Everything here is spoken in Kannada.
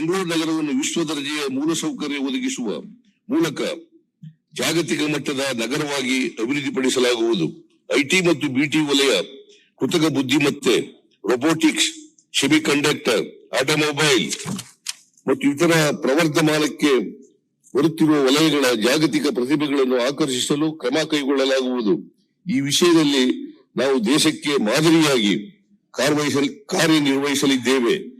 ಬೆಂಗಳೂರು ನಗರವನ್ನು ವಿಶ್ವ ದರ್ಜೆಯ ಮೂಲಸೌಕರ್ಯ ಒದಗಿಸುವ ಮೂಲಕ ಜಾಗತಿಕ ಮಟ್ಟದ ನಗರವಾಗಿ ಅಭಿವೃದ್ಧಿಪಡಿಸಲಾಗುವುದು. ಐಟಿ ಮತ್ತು ಬಿಟಿ ವಲಯ, ಕೃತಕ ಬುದ್ಧಿಮತ್ತೆ ರೊಬೋಟಿಕ್ಸ್ ಸೆಮಿ ಕಂಡಕ್ಟರ್ ಆಟೋಮೊಬೈಲ್ ಮತ್ತು ಇತರ ಪ್ರವರ್ಧಮಾನಕ್ಕೆ ಬರುತ್ತಿರುವ ವಲಯಗಳ ಜಾಗತಿಕ ಪ್ರತಿಭೆಗಳನ್ನು ಆಕರ್ಷಿಸಲು ಕ್ರಮ ಕೈಗೊಳ್ಳಲಾಗುವುದು. ಈ ವಿಷಯದಲ್ಲಿ ನಾವು ದೇಶಕ್ಕೆ ಮಾದರಿಯಾಗಿ ಕಾರ್ಯನಿರ್ವಹಿಸಲಿದ್ದೇವೆ.